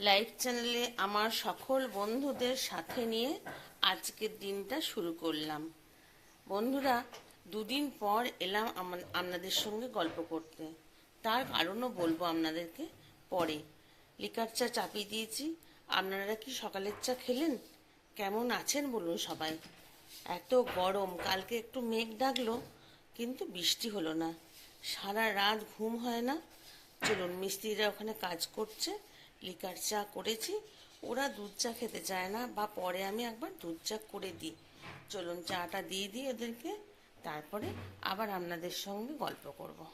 Live চ্যানেলে আমার সকল বন্ধুদের সাথে নিয়ে আজকের দিনটা শুরু করলাম। বন্ধুরা, দুদিন পর এলাম আপনাদের সঙ্গে গল্প করতে। তার কারণও বলব আপনাদেরকে পরে। লিকার চা চাপিয়ে দিয়েছি। আপনারা কি সকালের চা খেলেন? কেমন আছেন বলুন সবাই। এত গরম, কালকে একটু মেঘ ডাকলো, কিন্তু বৃষ্টি হলো না। সারা রাত ঘুম হয় না। চলুন, মিস্ত্রিরা ওখানে কাজ করছে। লিকার চা করেছি। ওরা দুধ চা খেতে চায় না বা পরে আমি একবার দুধ চা করে দিই। চলুন চাটা দিয়ে দিই ওদেরকে, তারপরে আবার আপনাদের সঙ্গে গল্প করব।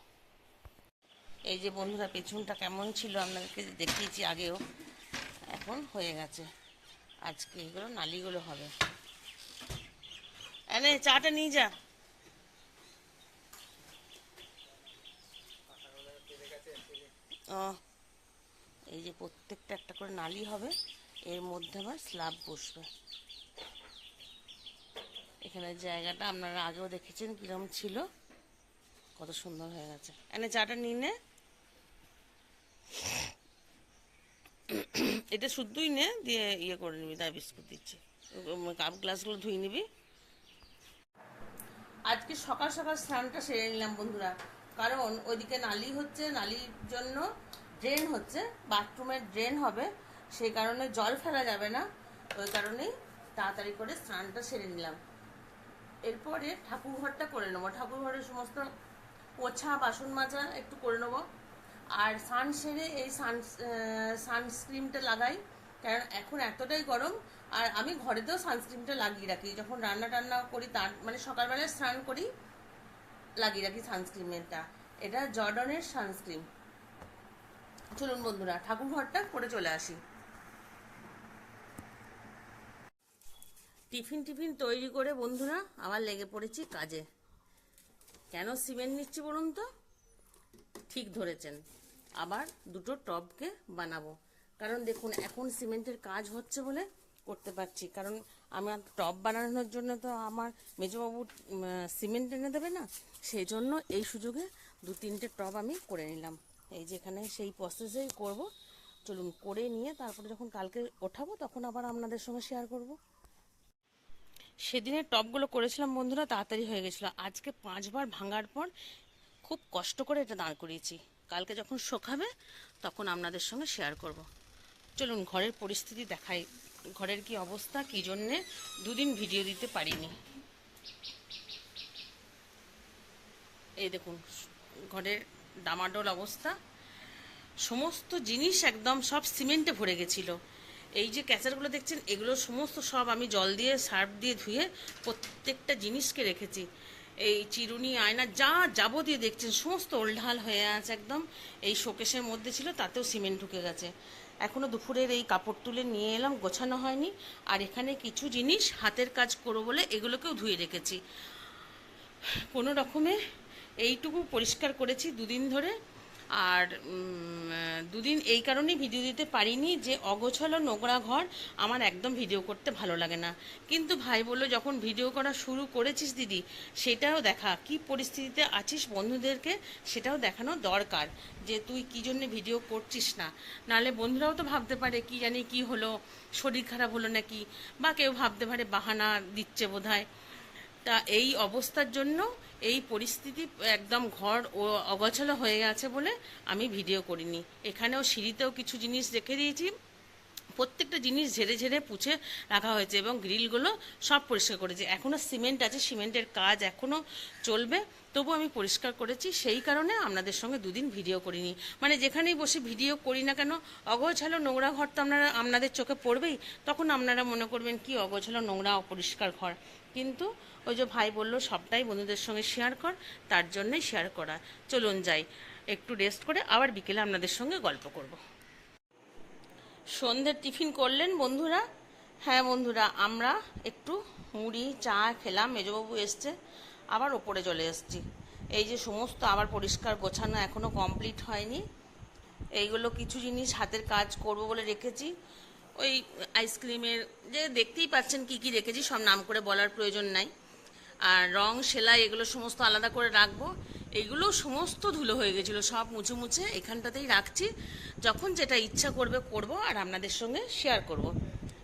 এই যে বন্ধুরা, পেছনটা কেমন ছিল আপনাদেরকে দেখিয়েছি আগেও। এখন হয়ে গেছে। আজকে এগুলো নালিগুলো হবে। এনে, চাটা নিয়ে যা। ও এই যে প্রত্যেকটা একটা করে নালি হবে, এর মধ্যে আবার স্ল্যাব বসবে। এখানে জায়গাটা আপনারা আগেও দেখেছেন কিরম ছিল। কত সুন্দর হয়ে গেছে। এনে চাটা নিয়ে নে। এটা শুদ্ধই নে, দিয়ে ইয়ে করে নিবি, তাই বিস্কুট দিচ্ছি। কাপ গ্লাসগুলো ধুয়ে নিবি। আজকে সকাল সকাল স্নানটা সেরে নিলাম বন্ধুরা। কারণ ওইদিকে নালি হচ্ছে, নালির জন্য ড্রেন হচ্ছে বাথরুমের ড্রেন হবে, সেই কারণে জল ফেলা যাবে না। ওই কারণেই তাড়াতাড়ি করে স্নানটা সেরে নিলাম। এরপরে ঠাকুর ঘরটা করে নেব। ঠাকুর ঘরের সমস্ত পোছা, বাসন মাজা একটু করে নেব। আর সান সেরে এই সান সানস্ক্রিনটা লাগাই, কারণ এখন এতটাই গরম, আর আমি ঘরেতেও সানস্ক্রিনটা লাগিয়ে রাখি। যখন রান্না টান্না করি তার মানে সকালবেলায় স্নান করি, লাগিয়ে রাখি সানস্ক্রিনটা এটা জর্ডনের সানস্ক্রিন চলুন বন্ধুরা, ঠাকুর ঘরটা করে চলে আসি। টিফিন টিফিন তৈরি করে বন্ধুরা আবার লেগে পড়েছি কাজে। কেন সিমেন্ট নিচ্ছি বলুন তো? ঠিক ধরেছেন। আবার দুটো টবকে বানাবো। কারণ দেখুন, এখন সিমেন্টের কাজ হচ্ছে বলে করতে পারছি। কারণ আমার টব বানানোর জন্য তো আমার মেজবাবু সিমেন্ট এনে দেবে না? সেই জন্য এই সুযোগে দু তিনটে টব আমি করে নিলাম। এই যেখানে সেই প্রসেসেই করব। চলুন করে নিয়ে তারপরে যখন কালকে ওঠাবো, তখন আবার আপনাদের সঙ্গে শেয়ার করব। সেদিনের টপগুলো করেছিলাম বন্ধুরা, তাড়াতাড়ি হয়ে গেছিল। আজকে পাঁচবার ভাঙার পর খুব কষ্ট করে এটা দাঁড় করিয়েছি। কালকে যখন শোকাবে, তখন আপনাদের সঙ্গে শেয়ার করব। চলুন ঘরের পরিস্থিতি দেখাই। ঘরের কি অবস্থা, কি জন্যে দুদিন ভিডিও দিতে পারিনি। এই দেখুন, ঘরের ডামাডোল অবস্থা। সমস্ত জিনিস একদম সব সিমেন্টে ভরে গেছিল। এই যে ক্যাচারগুলো দেখছেন, এগুলো সমস্ত সব আমি জল দিয়ে, সার্ফ দিয়ে ধুয়ে প্রত্যেকটা জিনিসকে রেখেছি। এই চিরুনি, আয়না, যা যাবতীয় দেখছেন, সমস্ত ওলঢাল হয়ে আছে একদম। এই শোকেশের মধ্যে ছিল, তাতেও সিমেন্ট ঢুকে গেছে। এখনও দুপুরের এই কাপড় তুলে নিয়ে এলাম, গোছানো হয়নি। আর এখানে কিছু জিনিস হাতের কাজ করব বলে এগুলোকেও ধুয়ে রেখেছি। কোনো রকমে এইটুকু পরিষ্কার করেছি দুদিন ধরে। আর দুদিন এই কারণেই ভিডিও দিতে পারিনি যে অগোছালো নোংরা ঘর আমার একদম ভিডিও করতে ভালো লাগে না। কিন্তু ভাই বলল, যখন ভিডিও করা শুরু করেছিস দিদি, সেটাও দেখা। কি পরিস্থিতিতে আছিস বন্ধুদেরকে, সেটাও দেখানো দরকার যে তুই কি জন্য ভিডিও করছিস না। নাহলে বন্ধুরাও তো ভাবতে পারে, কি জানি কি হলো, শরীর খারাপ হলো নাকি? বা কেউ ভাবতে পারে, বাহানা দিচ্ছে বোধহয়। তা এই অবস্থার জন্য এই পরিস্থিতি একদম ঘর ও অগোছালো হয়ে গেছে বলে আমি ভিডিও করিনি। এখানেও সিঁড়িতেও কিছু জিনিস রেখে দিয়েছি। প্রত্যেকটা জিনিস ঝেড়ে ঝেড়ে পুছে রাখা হয়েছে এবং গ্রিলগুলো সব পরিষ্কার করেছি। এখনও সিমেন্ট আছে, সিমেন্টের কাজ এখনও চলবে। তবু আমি পরিষ্কার করেছি, সেই কারণে আপনাদের সঙ্গে দুদিন ভিডিও করিনি। মানে যেখানেই বসে ভিডিও করি না কেন, অগোছালো নোংরা ঘর তো আপনারা, আপনাদের চোখে পড়বেই, তখন আপনারা মনে করবেন কি অগোছালো নোংরা, অপরিষ্কার ঘর। কিন্তু ওই যে ভাই বলল, সবটাই বন্ধুদের সঙ্গে শেয়ার কর, তার জন্যই শেয়ার করা। চলুন যাই, একটু রেস্ট করে আবার বিকেলে আপনাদের সঙ্গে গল্প করব। সন্ধ্যের টিফিন করলেন বন্ধুরা। হ্যাঁ বন্ধুরা, আমরা একটু মুড়ি, চা খেলাম, মেজবাবু এসছে, আবার ওপরে চলে এসেছি। এই যে সমস্ত আবার পরিষ্কার গোছানো এখনও কমপ্লিট হয়নি। এইগুলো কিছু জিনিস হাতের কাজ করব বলে রেখেছি। ওই আইসক্রিমের যে দেখতেই পাচ্ছেন কি কি রেখেছি, সব নাম করে বলার প্রয়োজন নাই। আর রং, সেলাই, এগুলো সমস্ত আলাদা করে রাখব। এগুলো সমস্ত ধুলো হয়ে গেছিল, সব মুছে মুছে এখানটাতেই রাখছি। যখন যেটা ইচ্ছা করবে করব আর আপনাদের সঙ্গে শেয়ার করব।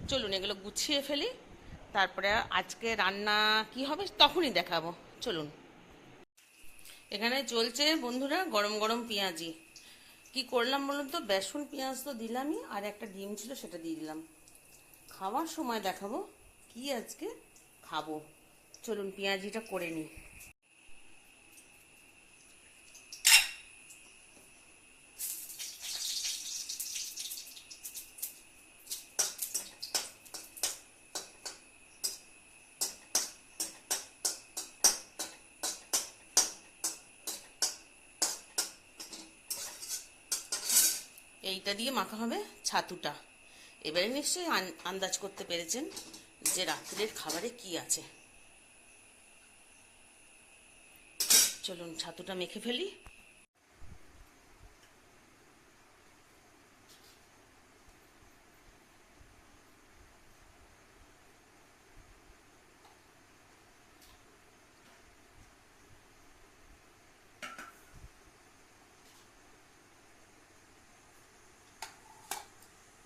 চলুন এগুলো গুছিয়ে ফেলি, তারপরে আজকে রান্না কি হবে তখনই দেখাবো। চলুন। এখানে চলছে বন্ধুরা গরম গরম পেঁয়াজি। কি করলাম বলুন তো? বেসন পেঁয়াজ তো দিলামই আর একটা ডিম ছিল সেটা দিয়ে দিলাম। খাওয়ার সময় দেখাবো কি আজকে খাব। চলুন পেঁয়াজিটা করে নিই। এইটা দিয়ে মাখা হবে ছাতুটা। এবারে নিশ্চয়ই আন- আন্দাজ করতে পেরেছেন যে রাত্রের খাবারে কি আছে। চলুন, ছাতুটা মেখে ফেলি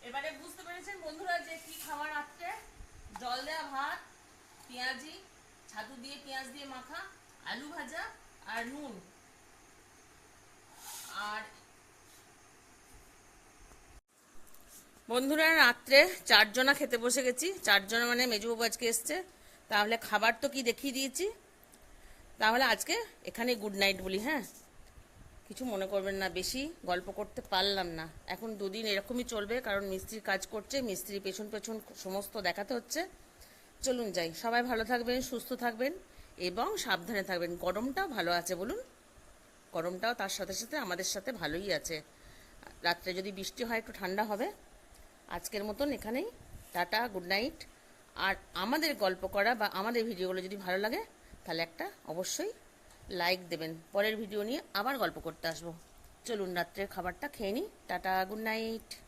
এবারে বুঝতে পেরেছেন বন্ধুরা যে কি খাবার রাত্রে জল দেওয়া ভাত পেঁয়াজি ছাতু দিয়ে পেঁয়াজ দিয়ে মাখা আলু ভাজা আর নুন। আর বন্ধুরা, রাত্রে চারজনা খেতে বসে গেছি। চারজনা মানে মেজবাবু আজকে এসছে। তাহলে খাবার তো কি দেখিয়ে দিয়েছি? তাহলে আজকে এখানে গুড নাইট বলি হ্যাঁ? কিছু মনে করবেন না, বেশি গল্প করতে পারলাম না। এখন দুদিন এরকমই চলবে, কারণ মিস্ত্রি কাজ করছে, মিস্ত্রি পেছন পেছন সমস্ত দেখাতে হচ্ছে। চলুন যাই। সবাই ভালো থাকবেন, সুস্থ থাকবেন। এবং সাবধানে থাকবেন। গরমটাও ভালো আছে বলুন। গরমটাও তার সাথে সাথে আমাদের সাথে ভালোই আছে। রাত্রে যদি বৃষ্টি হয়, একটু ঠান্ডা হবে। আজকের মতন এখানেই। Tata, good night. আর আমাদের গল্প করা বা আমাদের ভিডিওগুলো যদি ভালো লাগে, তাহলে একটা অবশ্যই লাইক দেবেন। পরের ভিডিও নিয়ে আবার গল্প করতে আসব। চলুন, রাত্রের খাবারটা খেয়ে নিই। Tata, good night.